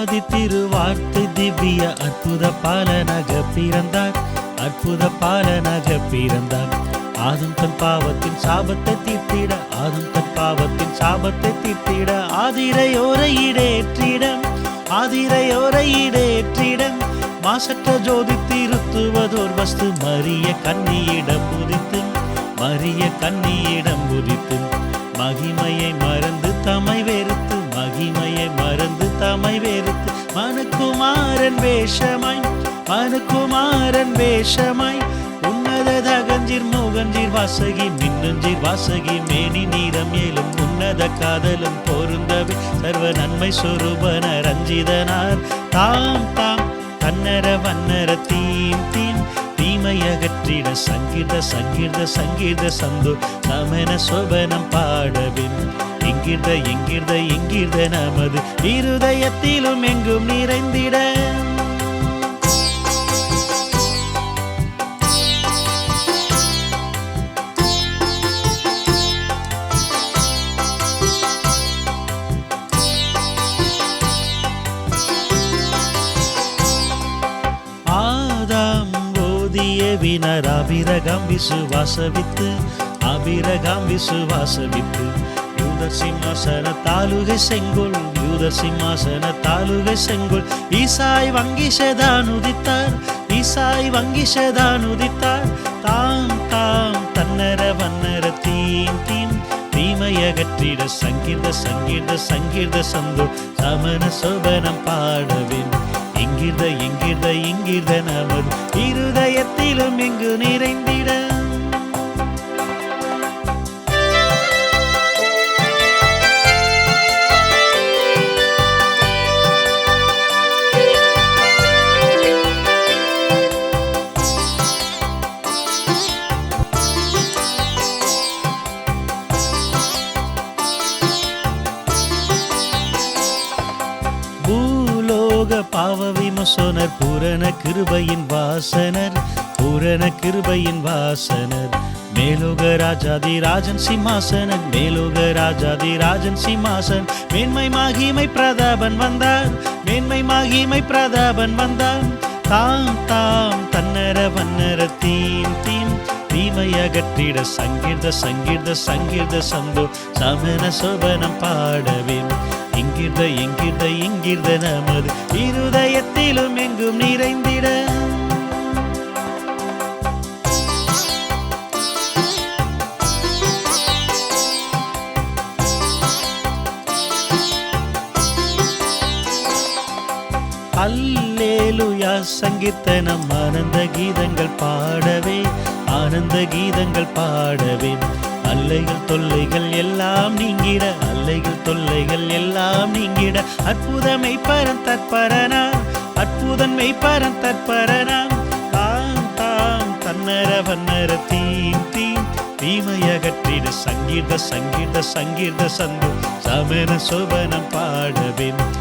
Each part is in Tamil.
ஆதி திருவாக்கு திவ்ய அற்புத பாலனாக பிறந்தார். அற்புத பாலனாக பிறந்தார். ஆதும் தன் பாவத்தின் சாபத்தை தீர்த்திட ஆதும் தன் பாவத்தின் சாபத்தை தீர்த்திட ஆதிரையோரை இடேற்றிடம் ஆதிரையோரை இடேற்றிடம் மாசற்ற ஜோதி திருத்துவதோர் வஸ்து மரிய கண்ணியிடம் உதித்து மரிய கண்ணியிடம் உதித்து மகிமையை குமாரன் வேஷமாய் மனுக்குமாரன் வேஷமாய் உன்னத தகஞ்சீர் மூகஞ்சீர் வாசகி மின்னுஞ்சீர் வாசகி மேனி நீரம் ஏலும் உன்னத காதலும் பொருந்தவே. சர்வ நன்மை சொரூபன ரஞ்சிதனார் தாம் தாம் தன்னர வன்னர தீம் தீம். தீமையகற்றிட சங்கீத சங்கீத சங்கீத சந்தோ. சமன சோபனம் பாடவின் எங்கிருந்த எங்கிருந்த எங்கிருந்த நமது. இருதயத்திலும் எங்கும் நிறைந்திட ஓதிய வினர் அபிரகம் விசுவாசவித்து அபிரகம் விசுவாசவித்து யூத சிம்மாசன தாலுகை செங்கோல் யூத சிம்மாசன தாலுகை செங்கோல். ஈசாய் வங்கிஷதான் உதித்தார் ஈசாய் வங்கிஷதான் உதித்தார். தாம் தாம் தன்னர வன்னர தீம் தீம். தீமையகற்றிட சங்கீத சங்கீத சங்கீத சந்தோ சமன சோபனம் பாடவேன் இங்கிருந்த இங்கிருந்த இங்கிருந்த நமது இரு எங்கு நிறைந்திட. பூலோக பாவ விமசோனர் பூரண கிருபையின் வாசனர். பூரண கிருபையின் வாசனர். மேலோக ராஜாதி ராஜன் சிம்மாசனன். மேலோக ராஜாதி ராஜன் சிம்மாசன். மேன்மை மகிமை பிரதாபன் வந்தார் மேன்மை மகிமை பிரதாபன் வந்தான். தாம் தாம் தன்னர வன்னர தீம் தீம். தீமை அகற்றிட சங்கீர்த சங்கீர்த சங்கீர்த சந்தோ சமன சோபனம் பாடவேன் எங்கிருந்த எங்கிருந்த எங்கிருந்த நமது இரு அல்லேலுயா சங்கீர்த்தனம் ஆனந்த கீதங்கள் பாடவே ஆனந்த கீதங்கள் பாடவே. அல்லைகள் தொல்லைகள் எல்லாம் நீங்கிட அல்லைகள் தொல்லைகள் எல்லாம் நீங்கிட. அற்புதமை பரன் தற்பரனா அற்புதன்மை பரன் தற்பரனா. தாம் தாம் தன்னர வன்னர தீம் தீம். தீமையகற்றிட சங்கீத சங்கீத சங்கீத சந்து. சமன சோபனம் பாடவேன்.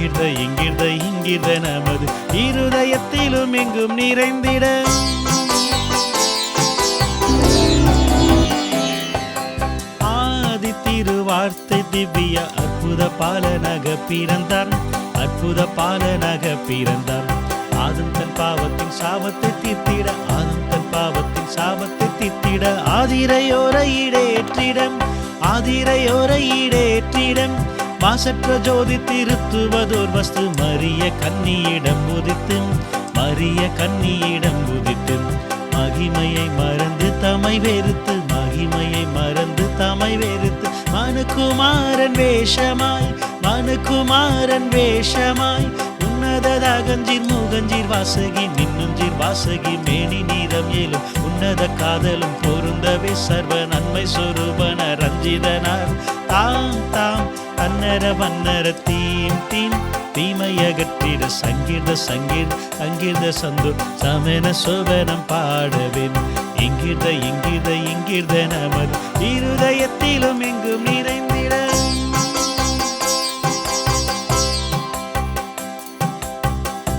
இங்கிருந்த இங்கிருந்த இங்கிருந்த நமது இருதயத்திலும் எங்கும் நிறைந்திட. ஆதி திருவார்த்தை திவ்ய அற்புத பாலனாக பிறந்தார் அற்புத பாலனாக பிறந்தார் ஆதும் தன் பாவத்தின் சாபத்தை தீர்த்திட ஆதும் தன் பாவத்தின் சாபத்தை தீர்த்திட ஆதிரையோர இடேற்றிடம் ஆதிரையோர இடேற்றிடம் மாசற்ற ஜோதி திருத்துவதோர் வஸ்து மரிய கன்னியிடம் உதித்து மரிய கன்னியிடம் உதித்து மகிமையை மறந்து தமை வெறுத்து மகிமையை மறந்து தமை வெறுத்து மனுக்குமாரன் வேஷமாய் மனுக்குமாரன் வேஷமாய் உன்னதகஞ்சீர் மூகஞ்சீர் வாசகி மின்னுஞ்சீர் வாசகி மேனி நீரம் ஏலும் உன்னத காதலும் பொருந்தவே சர்வ நன்மை சொரூபன ரஞ்சிதனார். தாம் தாம் அன்னர வன்னர தீம் தீம் தீமையகற்றிட சங்கீத சங்கீத சங்கீத சந்து சமன சோபனம் பாடவேன். எங்கிருந்த எங்கிருந்த எங்கிருந்த நமது இருதயத்திலும் எங்கும் நிறைந்திட